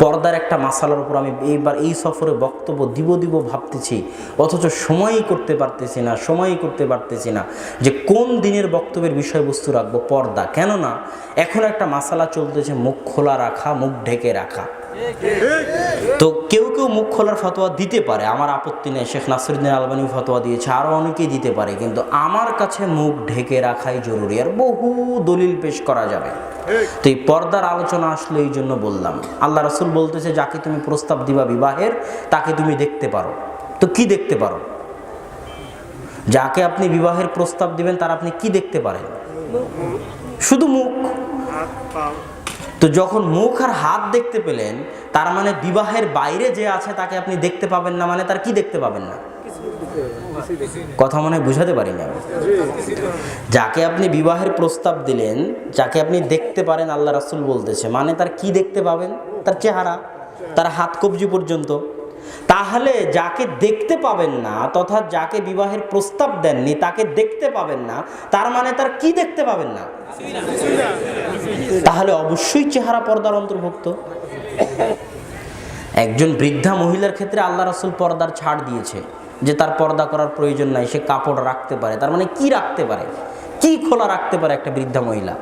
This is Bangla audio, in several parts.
পর্দার একটা মাসালার উপর আমি এইবার এই সফরে বক্তব্য দিব দিব ভাবতেছি। অথচ সময়ই করতে পারতেছি না, সময়ই করতে পারতেছি না যে কোন দিনের বক্তব্যের বিষয়বস্তু রাখব, পর্দা। কেননা এখন একটা মাসালা চলতেছে, মুখ খোলা রাখা, মুখ ঢেকে রাখা। তো কেউ কেউ মুখ খোলার ফতোয়া দিতে পারে, আমার আপত্তি নেই। শেখ নাসিরুদ্দিন আলবানি ফতোয়া দিয়েছে আরও অনেকেই দিতে পারে, কিন্তু আমার কাছে মুখ ঢেকে রাখাই জরুরি, আর বহু দলিল পেশ করা যাবে। তো এই পর্দার আলোচনা আসলে এই জন্য বললাম। আল্লাহ রসুল বলতেছে, যাকে তুমি প্রস্তাব দিবা বিবাহের, তাকে তুমি দেখতে পারো। তো কি দেখতে পারো? যাকে আপনি বিবাহের প্রস্তাব দিবেন, তার আপনি কি দেখতে পারেন? শুধু মুখ। তো যখন মুখ আর হাত দেখতে পেলেন, তার মানে বিবাহের বাইরে যে আছে তাকে আপনি দেখতে পাবেন না মানে তার কি দেখতে পাবেন না? কথা মনে বুঝাতে পারিনি আমি। যাকে আপনি বিবাহের প্রস্তাব দিলেন, যাকে আপনি দেখতে পারেন, আল্লাহ রাসুল বলতেছে মানে তার কি দেখতে পাবেন? তার চেহারা, তার হাত কবজি পর্যন্ত। তাহলে যাকে দেখতে পাবেন না, তথা যাকে বিবাহের প্রস্তাব দেননি, তাকে দেখতে পাবেন না, তার মানে তার কি দেখতে পাবেন না? তাহলে অবশ্যই চেহারা পর্দার অন্তর্ভুক্ত। একজন বৃদ্ধা মহিলার ক্ষেত্রে আল্লাহ রসুল পর্দার ছাড় দিয়েছে, যে তার পর্দা করার প্রয়োজন নাই, সে কাপড় রাখতে পারে। তার মানে কি রাখতে পারে? কি খোলা রাখতে পারে একটা বৃদ্ধা মহিলা?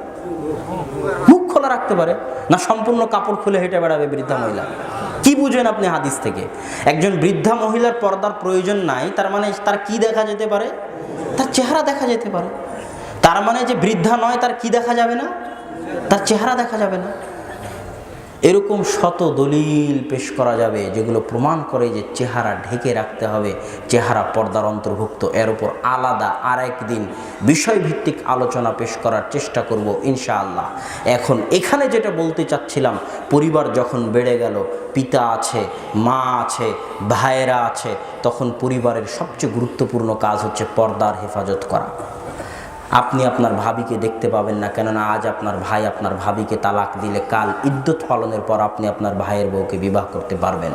মুখ খোলা রাখতে পারে? না সম্পূর্ণ কাপড় খুলে হেঁটে বেড়াবে বৃদ্ধা মহিলা? কি বুঝেন আপনি হাদিস থেকে? একজন বৃদ্ধা মহিলার পর্দার প্রয়োজন নাই, তার মানে তার কি দেখা যেতে পারে? তার চেহারা দেখা যেতে পারে। তার মানে যে বৃদ্ধা নয়, তার কি দেখা যাবে না? তার চেহারা দেখা যাবে না। এরকম শত দলিল পেশ করা যাবে যেগুলো প্রমাণ করে যে চেহারা ঢেকে রাখতে হবে, চেহারা পর্দার অন্তর্ভুক্ত। এর উপর আলাদা আর একদিন বিষয়ভিত্তিক আলোচনা পেশ করার চেষ্টা করব ইনশাআল্লাহ। এখন এখানে যেটা বলতে চাচ্ছিলাম, পরিবার যখন বেড়ে গেল, পিতা আছে, মা আছে, ভাইয়েরা আছে, তখন পরিবারের সবচেয়ে গুরুত্বপূর্ণ কাজ হচ্ছে পর্দার হেফাজত করা। আপনি আপনার ভাবিকে দেখতে পাবেন না, কেননা আজ আপনার ভাই আপনার ভাবিকে তালাক দিলে কাল ইদ্যুৎ পালনের পর আপনি আপনার ভাইয়ের বউকে বিবাহ করতে পারবেন।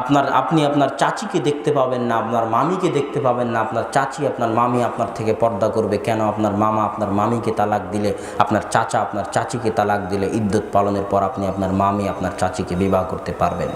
আপনার, আপনি আপনার চাচিকে দেখতে পাবেন না, আপনার মামিকে দেখতে পাবেন না, আপনার চাচি, আপনার মামি আপনার থেকে পর্দা করবে, কেন আপনার মামা আপনার মামিকে তালাক দিলে, আপনার চাচা আপনার চাচিকে তালাক দিলে ইদ্যুৎ পালনের পর আপনি আপনার মামি আপনার চাচিকে বিবাহ করতে পারবেন।